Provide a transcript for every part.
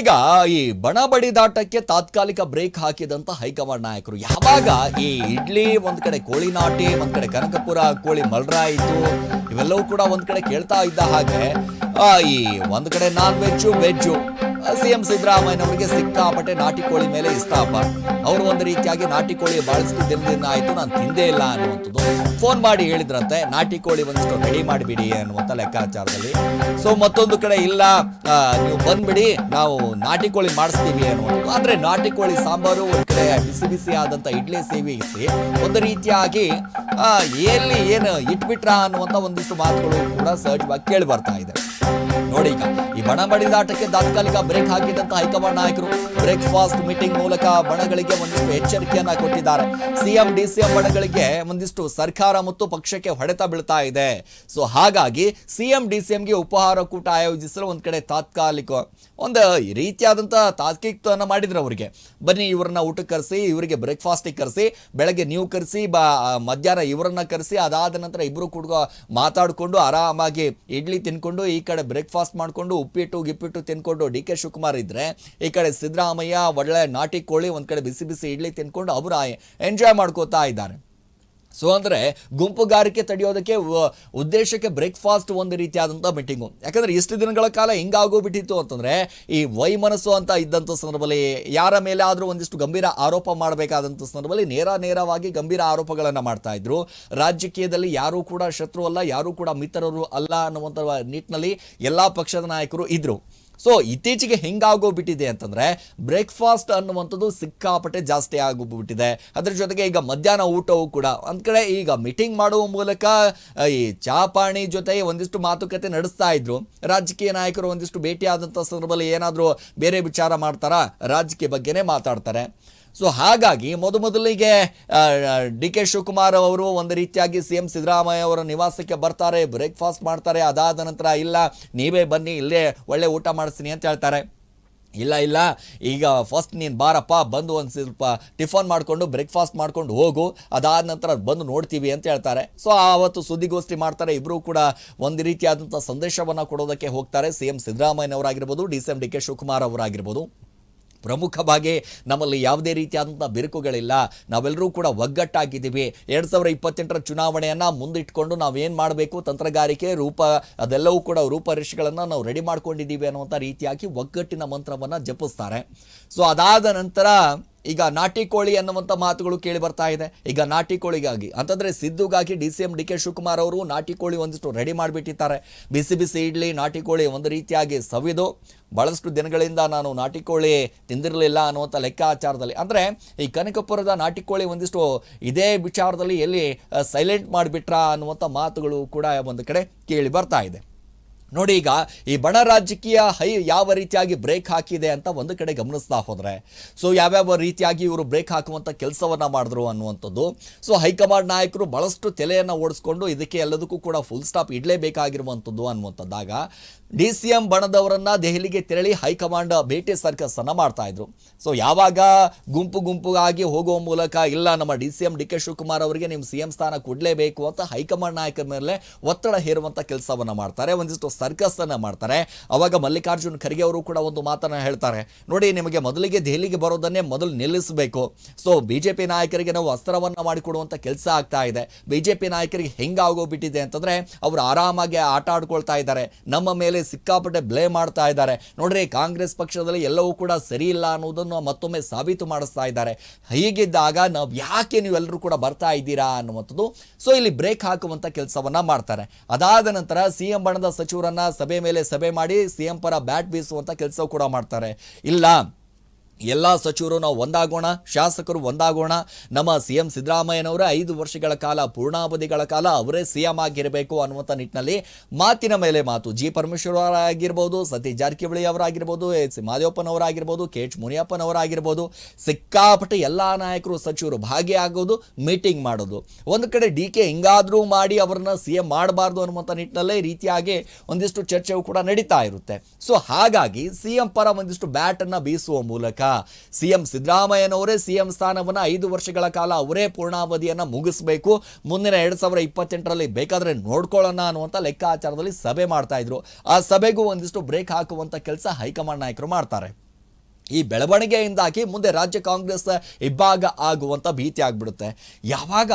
ಈಗ ಈ ಬಣ ಬಡಿದಾಟಕ್ಕೆ ತಾತ್ಕಾಲಿಕ ಬ್ರೇಕ್ ಹಾಕಿದಂತ ಹೈಕಮಾಂಡ್ ನಾಯಕರು. ಯಾವಾಗ ಈ ಇಡ್ಲಿ, ಒಂದ್ ಕಡೆ ಕೋಳಿ ನಾಟಿ, ಒಂದ್ ಕಡೆ ಕನಕಪುರ ಕೋಳಿ ಮಲ್ರ ಇತ್ತು ಇವೆಲ್ಲವೂ ಕೂಡ ಒಂದ್ ಕಡೆ ಕೇಳ್ತಾ ಇದ್ದ ಹಾಗೆ ಈ ಒಂದ್ ಕಡೆ non veg veg C M ಸಿದ್ದರಾಮಯ್ಯನವರಿಗೆ ಸಿಕ್ಕಾಪಟ್ಟೆ ನಾಟಿ ಕೋಳಿ ಮೇಲೆ ಇಷ್ಟ ಅಪ್ಪ ಅವರು ಒಂದು ರೀತಿಯಾಗಿ ನಾಟಿ ಕೋಳಿ ಬಹಳಷ್ಟು ದಿನದಿಂದ ಆಯಿತು, ನಾನು ತಿಂದೇ ಇಲ್ಲ ಅನ್ನುವಂಥದ್ದು. ಫೋನ್ ಮಾಡಿ ಹೇಳಿದ್ರಂತೆ, ನಾಟಿ ಕೋಳಿ ಒಂದಿಷ್ಟು ರೆಡಿ ಮಾಡಿಬಿಡಿ ಅನ್ನುವಂಥ ಲೆಕ್ಕಾಚಾರದಲ್ಲಿ. ಸೊ ಮತ್ತೊಂದು ಕಡೆ ಇಲ್ಲ ನೀವು ಬಂದ್ಬಿಡಿ, ನಾವು ನಾಟಿ ಕೋಳಿ ಮಾಡಿಸ್ತೀವಿ ಅನ್ನುವಂಥದ್ದು. ಆದರೆ ನಾಟಿ ಕೋಳಿ ಸಾಂಬಾರು ಒಂದು ಕಡೆ ಬಿಸಿ ಬಿಸಿ ಆದಂಥ ಇಡ್ಲಿ ಸೇವಿಸಿ, ಒಂದು ರೀತಿಯಾಗಿ ಎಲ್ಲಿ ಏನು ಇಟ್ಬಿಟ್ರ ಅನ್ನುವಂಥ ಒಂದಿಷ್ಟು ಮಾತುಗಳು ಕೂಡ ಸಹಜವಾಗಿ ಕೇಳಿ ಬರ್ತಾ ಇದೆ. ನೋಡಿ ಈಗ. ಈ ಬಣ ಬಡಿದಾಟಕ್ಕೆ ತಾತ್ಕಾಲಿಕ ಬ್ರೇಕ್ ಹಾಕಿದಂತ ಹೈಕಮಾಂಡ್ ನಾಯಕರು ಬ್ರೇಕ್ಫಾಸ್ಟ್ ಮೀಟಿಂಗ್ ಮೂಲಕ ಬಣಗಳಿಗೆ ಒಂದಿಷ್ಟು ಎಚ್ಚರಿಕೆಯನ್ನ ಕೊಟ್ಟಿದ್ದಾರೆ. ಸಿಎಂ, ಡಿಸಿಎಂ ಬಣಗಳಿಗೆ ಒಂದಿಷ್ಟು ಸರ್ಕಾರ ಮತ್ತು ಪಕ್ಷಕ್ಕೆ ಹೊಡೆತ ಬೀಳ್ತಾ ಇದೆ. ಸೊ ಹಾಗಾಗಿ ಸಿಎಂ, ಡಿಸಿಎಂಗೆ ಉಪಹಾರ ಕೂಟ ಆಯೋಜಿಸಲು ಒಂದ್ ಕಡೆ ತಾತ್ಕಾಲಿಕ, ಒಂದು ರೀತಿಯಾದಂತಹ ತಾತ್ಕಿಕವನ್ನು ಮಾಡಿದ್ರು ಅವರಿಗೆ. ಬನ್ನಿ ಇವ್ರನ್ನ ಊಟಕ್ಕೆ ಕರೆಸಿ, ಇವರಿಗೆ ಬ್ರೇಕ್ಫಾಸ್ಟಿಗೆ ಕರೆಸಿ, ಬೆಳಗ್ಗೆ ನೀವು ಕರೆಸಿ, ಬಾ, ಮಧ್ಯಾಹ್ನ ಇವರನ್ನ ಕರೆಸಿ, ಅದಾದ ನಂತರ ಇಬ್ಬರು ಕೂಡ ಮಾತಾಡಿಕೊಂಡು ಆರಾಮಾಗಿ ಇಡ್ಲಿ ತಿನ್ಕೊಂಡು ಈ ಕಡೆ ಬ್ರೇಕ್ಫಾಸ್ಟ್ ಮಾಡಿಕೊಂಡು ಉಪ್ಪಿಟ್ಟು ಗಿಪ್ಪಿಟ್ಟು ತಿನ್ಕೊಂಡು ಡಿ ಕೆ ಶಿವಕುಮಾರ್ ಇದ್ರೆ, ಈ ಕಡೆ ಸಿದ್ದರಾಮಯ್ಯ, ಒಳ್ಳೆ ನಾಟಿ ಕೋಳಿ, ಒಂದು ಕಡೆ ಬಿಸಿ ಬಿಸಿ ಇಡ್ಲಿ ತಿನ್ಕೊಂಡು ಅವರು ಎಂಜಾಯ್ ಮಾಡ್ಕೋತಾ ಇದ್ದಾರೆ. ಸೊ ಅಂದರೆ ಗುಂಪುಗಾರಿಕೆ ತಡೆಯೋದಕ್ಕೆ ಉದ್ದೇಶಕ್ಕೆ ಬ್ರೇಕ್ಫಾಸ್ಟ್ ಒಂದು ರೀತಿಯಾದಂಥ ಮೀಟಿಂಗು ಯಾಕಂದರೆ ಇಷ್ಟು ದಿನಗಳ ಕಾಲ ಹಿಂಗಾಗೋಗ್ಬಿಟ್ಟಿತ್ತು ಅಂತಂದರೆ, ಈ ವೈಮನಸ್ಸು ಅಂತ ಇದ್ದಂಥ ಸಂದರ್ಭದಲ್ಲಿ ಯಾರ ಮೇಲೆ ಆದರೂ ಒಂದಿಷ್ಟು ಗಂಭೀರ ಆರೋಪ ಮಾಡಬೇಕಾದಂಥ ಸಂದರ್ಭದಲ್ಲಿ ನೇರ ನೇರವಾಗಿ ಗಂಭೀರ ಆರೋಪಗಳನ್ನು ಮಾಡ್ತಾ ಇದ್ರು. ರಾಜಕೀಯದಲ್ಲಿ ಯಾರೂ ಕೂಡ ಶತ್ರು ಅಲ್ಲ, ಯಾರೂ ಕೂಡ ಮಿತ್ರರು ಅಲ್ಲ ಅನ್ನುವಂಥ ನಿಟ್ಟಿನಲ್ಲಿ ಎಲ್ಲ ಪಕ್ಷದ ನಾಯಕರು ಇದ್ರು. ಸೊ ಇತ್ತೀಚೆಗೆ ಹೆಂಗಾಗೋಗ್ಬಿಟ್ಟಿದೆ ಅಂತಂದ್ರೆ ಬ್ರೇಕ್ಫಾಸ್ಟ್ ಅನ್ನುವಂಥದ್ದು ಸಿಕ್ಕಾಪಟ್ಟೆ ಜಾಸ್ತಿ ಆಗೋಗ್ಬಿಟ್ಟಿದೆ. ಅದ್ರ ಜೊತೆಗೆ ಈಗ ಮಧ್ಯಾಹ್ನ ಊಟವೂ ಕೂಡ ಒಂದ್ ಕಡೆ ಈಗ ಮೀಟಿಂಗ್ ಮಾಡುವ ಮೂಲಕ ಈ ಚಾಪಾಣಿ ಜೊತೆ ಒಂದಿಷ್ಟು ಮಾತುಕತೆ ನಡೆಸ್ತಾ ಇದ್ರು. ರಾಜಕೀಯ ನಾಯಕರು ಒಂದಿಷ್ಟು ಭೇಟಿ ಸಂದರ್ಭದಲ್ಲಿ ಏನಾದರೂ ಬೇರೆ ವಿಚಾರ ಮಾಡ್ತಾರಾ? ರಾಜಕೀಯ ಬಗ್ಗೆನೇ ಮಾತಾಡ್ತಾರೆ. ಸೊ ಹಾಗಾಗಿ ಮೊದಮೊದಲಿಗೆ ಡಿ ಕೆ ಶಿವಕುಮಾರ್ ಅವರು ಒಂದು ರೀತಿಯಾಗಿ ಸಿ ಎಂ ಸಿದ್ದರಾಮಯ್ಯ ಅವರ ನಿವಾಸಕ್ಕೆ ಬರ್ತಾರೆ ಬ್ರೇಕ್ಫಾಸ್ಟ್ ಮಾಡ್ತಾರೆ, ಅದಾದ ನಂತರ ಇಲ್ಲ, ನೀವೇ ಬನ್ನಿ, ಇಲ್ಲೇ ಒಳ್ಳೆ ಊಟ ಮಾಡಿಸ್ತೀನಿ ಅಂತ ಹೇಳ್ತಾರೆ. ಇಲ್ಲ ಇಲ್ಲ, ಈಗ ಫಸ್ಟ್ ನೀನು ಬಾರಪ್ಪ, ಬಂದು ಒಂದು ಸ್ವಲ್ಪ ಟಿಫನ್ ಮಾಡಿಕೊಂಡು ಬ್ರೇಕ್ಫಾಸ್ಟ್ ಮಾಡ್ಕೊಂಡು ಹೋಗು, ಅದಾದ ನಂತರ ಬಂದು ನೋಡ್ತೀವಿ ಅಂತ ಹೇಳ್ತಾರೆ. ಸೊ ಆವತ್ತು ಸುದ್ದಿಗೋಷ್ಠಿ ಮಾಡ್ತಾರೆ ಇಬ್ಬರೂ ಕೂಡ ಒಂದು ರೀತಿಯಾದಂಥ ಸಂದೇಶವನ್ನು ಕೊಡೋದಕ್ಕೆ ಹೋಗ್ತಾರೆ, C M ಸಿದ್ದರಾಮಯ್ಯನವರಾಗಿರ್ಬೋದು, D C M D K Shivakumar ಅವರಾಗಿರ್ಬೋದು. ಪ್ರಮುಖವಾಗಿ ನಮ್ಮಲ್ಲಿ ಯಾವುದೇ ರೀತಿಯಾದಂಥ ಬಿರುಕುಗಳಿಲ್ಲ. ನಾವೆಲ್ಲರೂ ಕೂಡ ಒಗ್ಗಟ್ಟಾಗಿದ್ದೀವಿ. ಎರಡು ಸಾವಿರ ಇಪ್ಪತ್ತೆಂಟರ ಚುನಾವಣೆಯನ್ನು ಮುಂದಿಟ್ಕೊಂಡು ನಾವೇನು ಮಾಡಬೇಕು, ತಂತ್ರಗಾರಿಕೆ ರೂಪ, ಅದೆಲ್ಲವೂ ಕೂಡ ರೂಪರೇಷೆಗಳನ್ನು ನಾವು ರೆಡಿ ಮಾಡ್ಕೊಂಡಿದ್ದೀವಿ ಅನ್ನುವಂಥ ರೀತಿಯಾಗಿ ಒಗ್ಗಟ್ಟಿನ ಮಂತ್ರವನ್ನು ಜಪಿಸ್ತಾರೆ. ಸೊ ಅದಾದ ನಂತರ ಈಗ ನಾಟಿ ಕೋಳಿ ಅನ್ನುವಂಥ ಮಾತುಗಳು ಕೇಳಿ ಬರ್ತಾ ಇದೆ. ಈಗ ನಾಟಿ ಕೋಳಿಗಾಗಿ, ಅಂತಂದರೆ ಸಿದ್ದುಗಾಗಿ D C M D K Shivakumar ಅವರು ನಾಟಿ ಕೋಳಿ ಒಂದಿಷ್ಟು ರೆಡಿ ಮಾಡಿಬಿಟ್ಟಿದ್ದಾರೆ. ಬಿಸಿ ಬಿಸಿ ಇಡ್ಲಿ, ನಾಟಿ ಕೋಳಿ ಒಂದು ರೀತಿಯಾಗಿ ಸವಿದು ಬಹಳಷ್ಟು ದಿನಗಳಿಂದ ನಾನು ನಾಟಿ ಕೋಳಿ ತಿಂದಿರಲಿಲ್ಲ ಅನ್ನುವಂಥ ಲೆಕ್ಕಾಚಾರದಲ್ಲಿ. ಅಂದರೆ ಈ ಕನಕಪುರದ ನಾಟಿ ಕೋಳಿ ಒಂದಿಷ್ಟು ಇದೇ ವಿಚಾರದಲ್ಲಿ ಎಲ್ಲಿ ಸೈಲೆಂಟ್ ಮಾಡಿಬಿಟ್ರಾ ಅನ್ನುವಂಥ ಮಾತುಗಳು ಕೂಡ ಒಂದು ಕಡೆ ಕೇಳಿ ಬರ್ತಾ ಇದೆ. ನೋಡಿ ಈಗ ಈ ಬಣ ರಾಜಕೀಯ ಹೈ ಯಾವ ರೀತಿಯಾಗಿ ಬ್ರೇಕ್ ಹಾಕಿದೆ ಅಂತ ಒಂದು ಕಡೆ ಗಮನಿಸ್ತಾ ಹೋದರೆ, ಸೊ ಯಾವ್ಯಾವ ರೀತಿಯಾಗಿ ಇವರು ಬ್ರೇಕ್ ಹಾಕುವಂಥ ಕೆಲಸವನ್ನು ಮಾಡಿದ್ರು ಅನ್ನುವಂಥದ್ದು, ಸೊ ಹೈಕಮಾಂಡ್ ನಾಯಕರು ಬಹಳಷ್ಟು ತಲೆಯನ್ನು ಓಡಿಸ್ಕೊಂಡು ಇದಕ್ಕೆ ಎಲ್ಲದಕ್ಕೂ ಕೂಡ ಫುಲ್ ಸ್ಟಾಪ್ ಇಡಲೇಬೇಕಾಗಿರುವಂಥದ್ದು ಅನ್ನುವಂಥದ್ದಾಗ, ಡಿ ಸಿ ಎಂ ಬಣದವರನ್ನು ದೆಹಲಿಗೆ ತೆರಳಿ ಹೈಕಮಾಂಡ್ ಭೇಟಿ ಸರ್ಕಸ್ಸನ್ನು ಮಾಡ್ತಾ ಇದ್ರು. ಸೊ ಯಾವಾಗ ಗುಂಪು ಗುಂಪುಗಾಗಿ ಹೋಗುವ ಮೂಲಕ ಇಲ್ಲ ನಮ್ಮ D C M D K Shivakumar ಅವರಿಗೆ ನಿಮ್ಮ ಸಿ ಎಂ ಸ್ಥಾನ ಕೊಡಲೇಬೇಕು ಅಂತ ಹೈಕಮಾಂಡ್ ನಾಯಕರ ಮೇಲೆ ಒತ್ತಡ ಹೇರುವಂಥ ಕೆಲಸವನ್ನು ಮಾಡ್ತಾರೆ. ಒಂದಿಷ್ಟು ಸರ್ಕಸ್ ಅನ್ನ ಮಾಡ್ತಾರೆ. ಅವಾಗ ಮಲ್ಲಿಕಾರ್ಜುನ್ ಖರ್ಗೆ ಅವರು ಕೂಡ ಒಂದು ಮಾತನ್ನ ಹೇಳ್ತಾರೆ. ನೋಡಿ, ನಿಮಗೆ ಮೊದಲಿಗೆ ದೆಹಲಿಗೆ ಬರೋದನ್ನೇ ಮೊದಲು ನಿಲ್ಲಿಸಬೇಕು. ಸೊ ಬಿಜೆಪಿ ನಾಯಕರಿಗೆ ನಾವು ಅಸ್ತ್ರವನ್ನ ಮಾಡಿಕೊಡುವಂತ ಕೆಲಸ ಆಗ್ತಾ ಇದೆ. ಬಿಜೆಪಿ ನಾಯಕರಿಗೆ ಹೆಂಗಾಗೋಗ್ಬಿಟ್ಟಿದೆ ಅಂತಂದ್ರೆ, ಅವರು ಆರಾಮಾಗಿ ಆಟ ಆಡ್ಕೊಳ್ತಾ ಇದ್ದಾರೆ. ನಮ್ಮ ಮೇಲೆ ಸಿಕ್ಕಾಪಟ್ಟೆ ಬ್ಲೇ ಮಾಡ್ತಾ ಇದ್ದಾರೆ. ನೋಡ್ರಿ, ಕಾಂಗ್ರೆಸ್ ಪಕ್ಷದಲ್ಲಿ ಎಲ್ಲವೂ ಕೂಡ ಸರಿ ಇಲ್ಲ ಅನ್ನೋದನ್ನು ಮತ್ತೊಮ್ಮೆ ಸಾಬೀತು ಮಾಡಿಸ್ತಾ ಇದ್ದಾರೆ. ಹೀಗಿದ್ದಾಗ ನಾವು ಯಾಕೆ ನೀವೆಲ್ಲರೂ ಕೂಡ ಬರ್ತಾ ಇದ್ದೀರಾ ಅನ್ನುವಂಥದ್ದು ಸೊ ಇಲ್ಲಿ ಬ್ರೇಕ್ ಹಾಕುವಂತ ಕೆಲಸವನ್ನ ಮಾಡ್ತಾರೆ. ಅದಾದ ನಂತರ ಸಿಎಂ ಬಣದ ಬಣದ ಸಚಿವರನ್ನ ಸಭೆ ಮೇಲೆ ಸಭೆ ಮಾಡಿ ಸಿ ಎಂ ಪರ ಬ್ಯಾಟ್ ಬೀಸುವಂತ ಕೆಲಸ ಕೂಡ ಮಾಡ್ತಾರೆ. ಇಲ್ಲ ಎಲ್ಲ ಸಚಿವರು ನಾವು ಒಂದಾಗೋಣ, ಶಾಸಕರು ಒಂದಾಗೋಣ. ನಮ್ಮ ಸಿ ಎಂ ಸಿದ್ದರಾಮಯ್ಯನವರ ಐದು ವರ್ಷಗಳ ಕಾಲ, ಪೂರ್ಣಾವಧಿಗಳ ಕಾಲ ಅವರೇ ಸಿ ಎಂ ಆಗಿರಬೇಕು ಅನ್ನುವಂಥ ನಿಟ್ಟಿನಲ್ಲಿ ಮಾತಿನ ಮೇಲೆ ಮಾತು. ಜಿ ಪರಮೇಶ್ವರ್ ಅವರಾಗಿರ್ಬೋದು ಸತೀಶ್ ಜಾರಕಿಹೊಳಿ ಅವರಾಗಿರ್ಬೋದು ಎಚ್ ಸಿ ಮಾದೇವಪ್ಪನವರಾಗಿರ್ಬೋದು, ಕೆ ಎಚ್ ಮುನಿಯಪ್ಪನವರಾಗಿರ್ಬೋದು, ಸಿಕ್ಕಾಪಟ್ಟೆ ಎಲ್ಲ ನಾಯಕರು, ಸಚಿವರು ಭಾಗಿಯಾಗೋದು, ಮೀಟಿಂಗ್ ಮಾಡೋದು. ಒಂದು ಕಡೆ ಡಿ ಕೆ ಹಿಂಗಾದರೂ ಮಾಡಿ ಅವರನ್ನ ಸಿ ಎಂ ಮಾಡಬಾರ್ದು ಅನ್ನುವಂಥ ನಿಟ್ಟಿನಲ್ಲೇ ರೀತಿಯಾಗಿ ಒಂದಿಷ್ಟು ಚರ್ಚೆಯು ಕೂಡ ನಡೀತಾ ಇರುತ್ತೆ. ಸೊ ಹಾಗಾಗಿ ಸಿ ಎಂ ಪರ ಒಂದಿಷ್ಟು ಬ್ಯಾಟನ್ನು ಬೀಸುವ ಮೂಲಕ ಸಿ ಎಂ ಸಿದ್ದರಾಮಯ್ಯನವರೇ ಸಿಎಂ ಸ್ಥಾನವನ್ನು ಐದು ವರ್ಷಗಳ ಕಾಲ ಅವರೇ ಪೂರ್ಣಾವಧಿಯನ್ನು ಮುಗಿಸಬೇಕು. ಮುಂದಿನ ಎರಡು ಸಾವಿರ ಇಪ್ಪತ್ತೆಂಟರಲ್ಲಿ ಬೇಕಾದರೆ ನೋಡ್ಕೊಳ್ಳೋಣ ಅನ್ನುವಂಥ ಲೆಕ್ಕಾಚಾರದಲ್ಲಿ ಸಭೆ ಮಾಡ್ತಾ ಇದ್ರು. ಆ ಸಭೆಗೂ ಒಂದಿಷ್ಟು ಬ್ರೇಕ್ ಹಾಕುವಂಥ ಕೆಲಸ ಹೈಕಮಾಂಡ್ ನಾಯಕರು ಮಾಡ್ತಾರೆ. ಈ ಬೆಳವಣಿಗೆಯಿಂದಾಗಿ ಮುಂದೆ ರಾಜ್ಯ ಕಾಂಗ್ರೆಸ್ ಇಬ್ಬಾಗ ಆಗುವಂಥ ಭೀತಿ ಆಗ್ಬಿಡುತ್ತೆ. ಯಾವಾಗ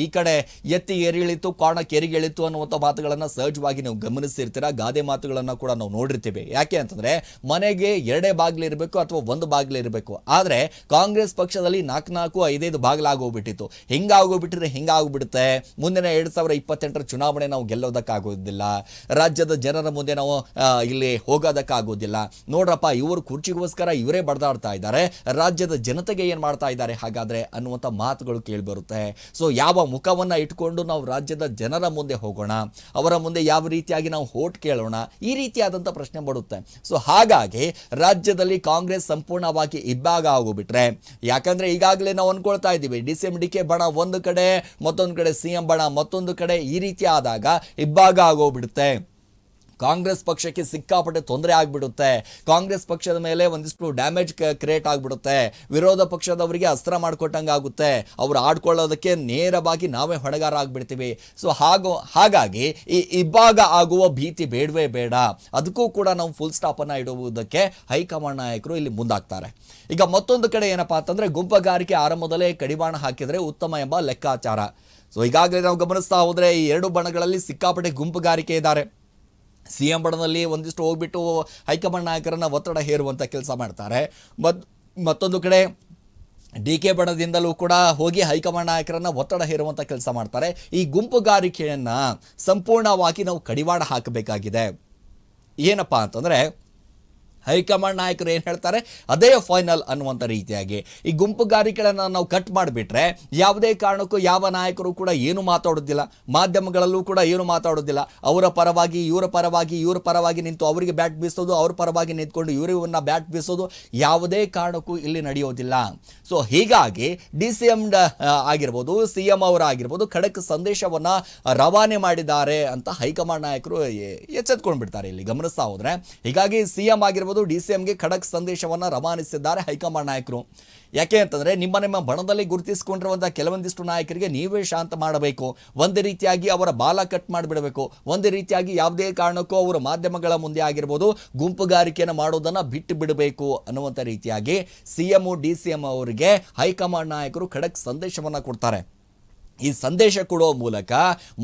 ಈ ಕಡೆ ಎತ್ತಿ ಏರಿಳಿತು ಕಾರಣ ಕೆರಿಗೆಳಿತು ಅನ್ನುವಂಥ ಮಾತುಗಳನ್ನು ಸಹಜವಾಗಿ ನೀವು ಗಮನಿಸಿರ್ತೀರ? ಗಾದೆ ಮಾತುಗಳನ್ನು ಕೂಡ ನಾವು ನೋಡಿರ್ತೀವಿ. ಯಾಕೆ ಅಂತಂದರೆ ಮನೆಗೆ ಎರಡೇ ಬಾಗಿಲು ಇರಬೇಕು ಅಥವಾ ಒಂದು ಬಾಗಿಲು ಇರಬೇಕು. ಆದರೆ ಕಾಂಗ್ರೆಸ್ ಪಕ್ಷದಲ್ಲಿ ನಾಲ್ಕು ನಾಲ್ಕು ಐದೈದು ಬಾಗಿಲಾಗೋಗ್ಬಿಟ್ಟಿತ್ತು ಹಿಂಗಾಗೋಗ್ಬಿಟ್ರೆ ಹಿಂಗಾಗ್ಬಿಡುತ್ತೆ. ಮುಂದಿನ ಎರಡು ಸಾವಿರ ಇಪ್ಪತ್ತೆಂಟರ ಚುನಾವಣೆ ನಾವು ಗೆಲ್ಲೋದಕ್ಕಾಗೋದಿಲ್ಲ. ರಾಜ್ಯದ ಜನರ ಮುಂದೆ ನಾವು ಇಲ್ಲಿ ಹೋಗೋದಕ್ಕಾಗೋದಿಲ್ಲ. ನೋಡ್ರಪ್ಪ, ಇವರು ಕುರ್ಚಿಗೋಸ್ಕರ ಬಡ್ದಾಡ್ತಾ ಇದ್ದಾರೆ. ರಾಜ್ಯದ ಜನತೆಗೆ ಏನು ಮಾಡ್ತಾ ಇದ್ದಾರೆ ಹಾಗಾದರೆ ಅನ್ನುವಂಥ ಮಾತುಗಳು ಕೇಳಿಬರುತ್ತೆ. ಸೊ ಯಾವ ಮುಖವನ್ನು ಇಟ್ಕೊಂಡು ನಾವು ರಾಜ್ಯದ ಜನರ ಮುಂದೆ ಹೋಗೋಣ, ಅವರ ಮುಂದೆ ಯಾವ ರೀತಿಯಾಗಿ ನಾವು ಹೋಟ್ ಕೇಳೋಣ, ಈ ರೀತಿಯಾದಂಥ ಪ್ರಶ್ನೆ ಬರುತ್ತೆ. ಸೊ ಹಾಗಾಗಿ ರಾಜ್ಯದಲ್ಲಿ ಕಾಂಗ್ರೆಸ್ ಸಂಪೂರ್ಣವಾಗಿ ಇಬ್ಬಾಗ ಆಗೋಗ್ಬಿಟ್ರೆ, ಯಾಕಂದರೆ ಈಗಾಗಲೇ ನಾವು ಅಂದ್ಕೊಳ್ತಾ ಇದ್ದೀವಿ D C M D K ಬಣ ಒಂದು ಕಡೆ, ಮತ್ತೊಂದು ಕಡೆ ಸಿ ಎಂ ಬಣ ಮತ್ತೊಂದು ಕಡೆ ಈ ರೀತಿ ಆದಾಗ ಇಬ್ಬಾಗ ಆಗೋಗ್ಬಿಡುತ್ತೆ. ಕಾಂಗ್ರೆಸ್ ಪಕ್ಷಕ್ಕೆ ಸಿಕ್ಕಾಪಟ್ಟೆ ತೊಂದರೆ ಆಗಿಬಿಡುತ್ತೆ. ಕಾಂಗ್ರೆಸ್ ಪಕ್ಷದ ಮೇಲೆ ಒಂದಿಷ್ಟು ಡ್ಯಾಮೇಜ್ ಕ್ರಿಯೇಟ್ ಆಗಿಬಿಡುತ್ತೆ. ವಿರೋಧ ಪಕ್ಷದವರಿಗೆ ಅಸ್ತ್ರ ಮಾಡಿಕೊಟ್ಟಂಗೆ ಆಗುತ್ತೆ. ಅವ್ರು ಆಡ್ಕೊಳ್ಳೋದಕ್ಕೆ ನೇರವಾಗಿ ನಾವೇ ಹೊಣೆಗಾರ ಆಗಿಬಿಡ್ತೀವಿ. ಸೊ ಹಾಗೂ, ಹಾಗಾಗಿ ಈ ಇಬ್ಬಾಗ ಆಗುವ ಭೀತಿ ಬೇಡವೇ ಬೇಡ. ಅದಕ್ಕೂ ಕೂಡ ನಾವು ಫುಲ್ ಸ್ಟಾಪನ್ನು ಇಡುವುದಕ್ಕೆ ಹೈಕಮಾಂಡ್ ನಾಯಕರು ಇಲ್ಲಿ ಮುಂದಾಗ್ತಾರೆ. ಈಗ ಮತ್ತೊಂದು ಕಡೆ ಏನಪ್ಪಾ ಅಂತಂದರೆ ಗುಂಪಗಾರಿಕೆ ಆರಂಭದಲ್ಲೇ ಕಡಿವಾಣ ಹಾಕಿದರೆ ಉತ್ತಮ ಎಂಬ ಲೆಕ್ಕಾಚಾರ. ಸೊ ಈಗಾಗಲೇ ನಾವು ಗಮನಿಸ್ತಾ ಹೋದರೆ ಈ ಎರಡು ಬಣಗಳಲ್ಲಿ ಸಿಕ್ಕಾಪಟ್ಟೆ ಗುಂಪುಗಾರಿಕೆ ಇದ್ದಾರೆ ಸಿ ಎಂ ಬಡನಲ್ಲಿ ಒಂದಿಷ್ಟು ಹೋಗ್ಬಿಟ್ಟು ಹೈಕಮಾಂಡ್ ನಾಯಕರನ್ನು ಒತ್ತಡ ಹೇರುವಂಥ ಕೆಲಸ ಮಾಡ್ತಾರೆ. ಮತ್ ಮತ್ತೊಂದು ಕಡೆ ಡಿ ಕೆ ಬಣದಿಂದಲೂ ಕೂಡ ಹೋಗಿ ಹೈಕಮಾಂಡ್ ನಾಯಕರನ್ನು ಒತ್ತಡ ಹೇರುವಂಥ ಕೆಲಸ ಮಾಡ್ತಾರೆ. ಈ ಗುಂಪುಗಾರಿಕೆಯನ್ನು ಸಂಪೂರ್ಣವಾಗಿ ನಾವು ಕಡಿವಾಣ ಹಾಕಬೇಕಾಗಿದೆ. ಏನಪ್ಪ ಅಂತಂದರೆ ಹೈಕಮಾಂಡ್ ನಾಯಕರು ಏನು ಹೇಳ್ತಾರೆ? ಅದೇ ಫೈನಲ್ ಅನ್ನುವಂಥ ರೀತಿಯಾಗಿ ಈ ಗುಂಪುಗಾರಿಕೆಗಳನ್ನು ನಾವು ಕಟ್ ಮಾಡಿಬಿಟ್ರೆ ಯಾವುದೇ ಕಾರಣಕ್ಕೂ ಯಾವ ನಾಯಕರು ಕೂಡ ಏನು ಮಾತಾಡೋದಿಲ್ಲ. ಮಾಧ್ಯಮಗಳಲ್ಲೂ ಕೂಡ ಏನು ಮಾತಾಡೋದಿಲ್ಲ. ಅವರ ಪರವಾಗಿ, ಇವರ ಪರವಾಗಿ ಇವರ ಪರವಾಗಿ ನಿಂತು ಅವರಿಗೆ ಬ್ಯಾಟ್ ಬೀಸೋದು, ಅವ್ರ ಪರವಾಗಿ ನಿಂತ್ಕೊಂಡು ಇವರಿವನ್ನ ಬ್ಯಾಟ್ ಬೀಸೋದು ಯಾವುದೇ ಕಾರಣಕ್ಕೂ ಇಲ್ಲಿ ನಡೆಯೋದಿಲ್ಲ. ಸೊ ಹೀಗಾಗಿ ಡಿ ಸಿ ಎಂ ಆಗಿರ್ಬೋದು ಸಿ ಎಂ ಅವರಾಗಿರ್ಬೋದು ಖಡಕ್ ಸಂದೇಶವನ್ನು ರವಾನೆ ಮಾಡಿದ್ದಾರೆ ಅಂತ ಹೈಕಮಾಂಡ್ ನಾಯಕರು ಎಚ್ಚೆತ್ಕೊಂಡು ಬಿಡ್ತಾರೆ ಇಲ್ಲಿ ಗಮನಿಸ್ತಾ ಹೋದರೆ. ಹೀಗಾಗಿ ಸಿ ಎಂ ಆಗಿರ್ಬೋದು ಡಿ ಸಿ ಎಂಗೆ ಖಡಕ್ ಸಂದೇಶವನ್ನು ರವಾನಿಸಿದ್ದಾರೆ ಹೈಕಮಾಂಡ್ ನಾಯಕರು. ಯಾಕೆ ಅಂತಂದರೆ, ನಿಮ್ಮ ನಿಮ್ಮ ಬಣದಲ್ಲಿ ಗುರುತಿಸಿಕೊಂಡಿರುವಂಥ ಕೆಲವೊಂದಿಷ್ಟು ನಾಯಕರಿಗೆ ನೀವೇ ಶಾಂತ ಮಾಡಬೇಕು. ಒಂದೇ ರೀತಿಯಾಗಿ ಅವರ ಬಾಲ ಕಟ್ ಮಾಡಿಬಿಡಬೇಕು. ಒಂದು ರೀತಿಯಾಗಿ ಯಾವುದೇ ಕಾರಣಕ್ಕೂ ಅವರು ಮಾಧ್ಯಮಗಳ ಮುಂದೆ ಆಗಿರ್ಬೋದು ಗುಂಪುಗಾರಿಕೆಯನ್ನು ಮಾಡೋದನ್ನು ಬಿಟ್ಟು ಬಿಡಬೇಕು ಅನ್ನುವಂಥ ರೀತಿಯಾಗಿ C M D C M ಅವರಿಗೆ ಹೈಕಮಾಂಡ್ ನಾಯಕರು ಖಡಕ್ ಸಂದೇಶವನ್ನು ಕೊಡ್ತಾರೆ. ಈ ಸಂದೇಶ ಕೊಡುವ ಮೂಲಕ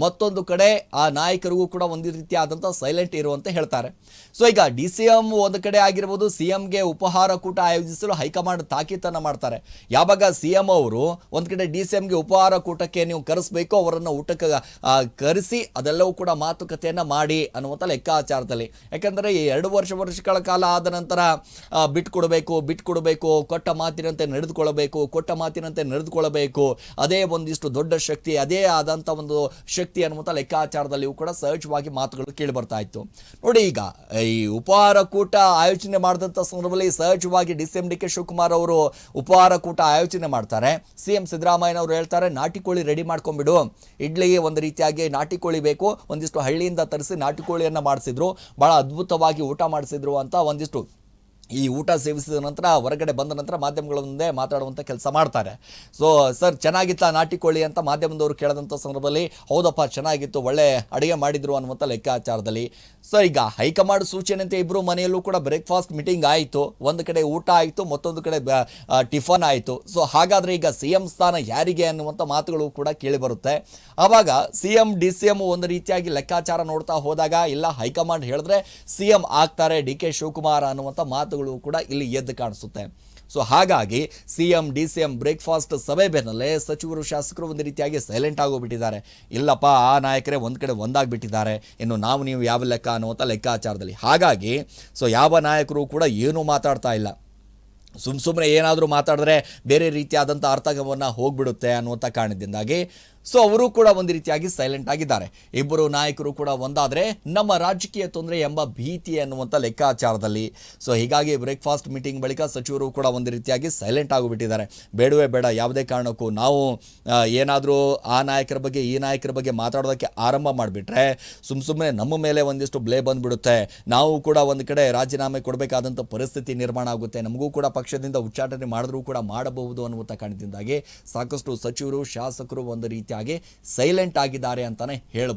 ಮತ್ತೊಂದು ಕಡೆ ಆ ನಾಯಕರಿಗೂ ಕೂಡ ಒಂದು ರೀತಿಯಾದಂಥ ಸೈಲೆಂಟ್ ಇರುವಂತ ಹೇಳ್ತಾರೆ. ಸೊ ಈಗ ಡಿ ಸಿ ಎಂ ಒಂದು ಕಡೆ ಆಗಿರ್ಬೋದು ಸಿ ಎಂಗೆ ಉಪಹಾರ ಕೂಟ ಆಯೋಜಿಸಲು ಹೈಕಮಾಂಡ್ ತಾಕೀತನ್ನು ಮಾಡ್ತಾರೆ. ಯಾವಾಗ ಸಿ ಎಂ ಅವರು ಒಂದು ಕಡೆ ಡಿ ಸಿ ಎಂಗೆ ಉಪಹಾರ ಕೂಟಕ್ಕೆ ನೀವು ಕರೆಸಬೇಕು, ಅವರನ್ನು ಊಟಕ್ಕೆ ಕರೆಸಿ ಅದೆಲ್ಲವೂ ಕೂಡ ಮಾತುಕತೆಯನ್ನು ಮಾಡಿ ಅನ್ನುವಂಥ ಲೆಕ್ಕಾಚಾರದಲ್ಲಿ. ಯಾಕಂದರೆ ಈ ಎರಡು ವರ್ಷ ವರ್ಷಗಳ ಕಾಲ ಆದ ನಂತರ ಬಿಟ್ಕೊಡಬೇಕು ಬಿಟ್ಕೊಡಬೇಕು ಕೊಟ್ಟ ಮಾತಿನಂತೆ ನಡೆದುಕೊಳ್ಳಬೇಕು, ಕೊಟ್ಟ ಮಾತಿನಂತೆ ನಡೆದುಕೊಳ್ಳಬೇಕು. ಅದೇ ಒಂದಿಷ್ಟು ದೊಡ್ಡ ಶಕ್ತಿ, ಅದೇ ಆದಂಥ ಒಂದು ಶಕ್ತಿ ಅನ್ನುವಂಥ ಲೆಕ್ಕಾಚಾರದಲ್ಲಿಯೂ ಕೂಡ ಸಹಜವಾಗಿ ಮಾತುಗಳು ಕೇಳಿ ಬರ್ತಾ ಇತ್ತು. ನೋಡಿ ಈಗ, ಈ ಉಪಹಾರ ಕೂಟ ಆಯೋಜನೆ ಮಾಡಿದಂಥ ಸಂದರ್ಭದಲ್ಲಿ ಸಹಜವಾಗಿ D C M D K Shivakumar ಅವರು ಉಪಹಾರ ಕೂಟ ಆಯೋಜನೆ ಮಾಡ್ತಾರೆ. ಸಿ ಎಂ ಸಿದ್ದರಾಮಯ್ಯನವರು ಹೇಳ್ತಾರೆ, ನಾಟಿ ಕೋಳಿ ರೆಡಿ ಮಾಡ್ಕೊಂಡ್ಬಿಡು. ಇಡ್ಲಿಗೆ ಒಂದು ರೀತಿಯಾಗಿ ನಾಟಿ ಕೋಳಿ ಬೇಕು. ಒಂದಿಷ್ಟು ಹಳ್ಳಿಯಿಂದ ತರಿಸಿ ನಾಟಿ ಕೋಳಿಯನ್ನು ಮಾಡಿಸಿದ್ರು. ಭಾಳ ಅದ್ಭುತವಾಗಿ ಊಟ ಮಾಡಿಸಿದ್ರು ಅಂತ ಒಂದಿಷ್ಟು ಈ ಊಟ ಸೇವಿಸಿದ ನಂತರ ಹೊರಗಡೆ ಬಂದ ನಂತರ ಮಾಧ್ಯಮಗಳ ಮುಂದೆ ಮಾತಾಡುವಂಥ ಕೆಲಸ ಮಾಡ್ತಾರೆ. ಸೊ ಸರ್ ಚೆನ್ನಾಗಿತ್ತ ನಾಟಿ ಕೋಳಿ ಅಂತ ಮಾಧ್ಯಮದವರು ಕೇಳಿದಂಥ ಸಂದರ್ಭದಲ್ಲಿ, ಹೌದಪ್ಪ, ಚೆನ್ನಾಗಿತ್ತು, ಒಳ್ಳೆ ಅಡುಗೆ ಮಾಡಿದ್ರು ಅನ್ನುವಂಥ ಲೆಕ್ಕಾಚಾರದಲ್ಲಿ. ಸೊ ಈಗ ಹೈಕಮಾಂಡ್ ಸೂಚನೆಯಂತೆ ಇಬ್ಬರು ಮನೆಯಲ್ಲೂ ಕೂಡ ಬ್ರೇಕ್ಫಾಸ್ಟ್ ಮೀಟಿಂಗ್ ಆಯಿತು. ಒಂದು ಕಡೆ ಊಟ ಆಯಿತು, ಮತ್ತೊಂದು ಕಡೆ ಟಿಫನ್ ಆಯಿತು. ಸೊ ಹಾಗಾದರೆ ಈಗ ಸಿ ಎಂ ಸ್ಥಾನ ಯಾರಿಗೆ ಅನ್ನುವಂಥ ಮಾತುಗಳು ಕೂಡ ಕೇಳಿ ಬರುತ್ತೆ. ಆವಾಗ C M D C M ಒಂದು ರೀತಿಯಾಗಿ ಲೆಕ್ಕಾಚಾರ ನೋಡ್ತಾ ಹೋದಾಗ, ಇಲ್ಲ ಹೈಕಮಾಂಡ್ ಹೇಳಿದ್ರೆ ಸಿ ಎಂ ಆಗ್ತಾರೆ ಡಿ ಕೆ ಶಿವಕುಮಾರ್ ಅನ್ನುವಂಥ ಮಾತುಗಳು ಕೂಡ ಇಲ್ಲಿ ಎದ್ದು ಕಾಣಿಸುತ್ತೆ. ಸೊ ಹಾಗಾಗಿ C M D C M breakfast ಸಭೆ ಬೆನ್ನಲ್ಲೇ ಸಚಿವರು, ಶಾಸಕರು ಒಂದು ರೀತಿಯಾಗಿ ಸೈಲೆಂಟ್ ಆಗೋಗ್ಬಿಟ್ಟಿದ್ದಾರೆ ಇಲ್ಲಪ್ಪ, ಆ ನಾಯಕರೇ ಒಂದು ಕಡೆ ಒಂದಾಗಿಬಿಟ್ಟಿದ್ದಾರೆ. ಇನ್ನು ನಾವು, ನೀವು ಯಾವ ಲೆಕ್ಕ ಅನ್ನುವಂಥ ಲೆಕ್ಕಾಚಾರದಲ್ಲಿ. ಹಾಗಾಗಿ ಸೊ ಯಾವ ನಾಯಕರು ಕೂಡ ಏನೂ ಮಾತಾಡ್ತಾ ಇಲ್ಲ. ಸುಮ್ಮ ಸುಮ್ಮನೆ ಏನಾದರೂ ಮಾತಾಡಿದ್ರೆ ಬೇರೆ ರೀತಿಯಾದಂಥ ಅರ್ಥಗವನ್ನು ಹೋಗ್ಬಿಡುತ್ತೆ ಅನ್ನುವಂಥ ಕಾರಣದಿಂದಾಗಿ ಸೊ ಅವರು ಕೂಡ ಒಂದು ರೀತಿಯಾಗಿ ಸೈಲೆಂಟ್ ಆಗಿದ್ದಾರೆ. ಇಬ್ಬರು ನಾಯಕರು ಕೂಡ ಒಂದಾದರೆ ನಮ್ಮ ರಾಜಕೀಯ ತೊಂದರೆ ಎಂಬ ಭೀತಿ ಅನ್ನುವಂಥ ಲೆಕ್ಕಾಚಾರದಲ್ಲಿ. ಸೊ ಹೀಗಾಗಿ ಬ್ರೇಕ್ಫಾಸ್ಟ್ ಮೀಟಿಂಗ್ ಬಳಿಕ ಸಚಿವರು ಕೂಡ ಒಂದು ರೀತಿಯಾಗಿ ಸೈಲೆಂಟ್ ಆಗಿಬಿಟ್ಟಿದ್ದಾರೆ. ಬೇಡವೇ ಬೇಡ, ಯಾವುದೇ ಕಾರಣಕ್ಕೂ ನಾವು ಏನಾದರೂ ಆ ನಾಯಕರ ಬಗ್ಗೆ, ಈ ನಾಯಕರ ಬಗ್ಗೆ ಮಾತಾಡೋದಕ್ಕೆ ಆರಂಭ ಮಾಡಿಬಿಟ್ರೆ ಸುಮ್ಮ ಸುಮ್ಮನೆ ನಮ್ಮ ಮೇಲೆ ಒಂದಿಷ್ಟು ಬ್ಲೇ ಬಂದುಬಿಡುತ್ತೆ. ನಾವು ಕೂಡ ಒಂದು ಕಡೆ ರಾಜೀನಾಮೆ ಕೊಡಬೇಕಾದಂಥ ಪರಿಸ್ಥಿತಿ ನಿರ್ಮಾಣ ಆಗುತ್ತೆ. ನಮಗೂ ಕೂಡ ಪಕ್ಷದಿಂದ ಉಚ್ಚಾಟನೆ ಮಾಡಿದ್ರೂ ಕೂಡ ಮಾಡಬಹುದು ಅನ್ನುವಂಥ ಕಾರಣದಿಂದಾಗಿ ಸಾಕಷ್ಟು ಸಚಿವರು, ಶಾಸಕರು ಒಂದು ರೀತಿಯಾಗಿ ಸೈಲೆಂಟ್ ಆಗಿದ್ದಾರೆ ಅಂತಲೇ ಹೇಳ್ಬೋದು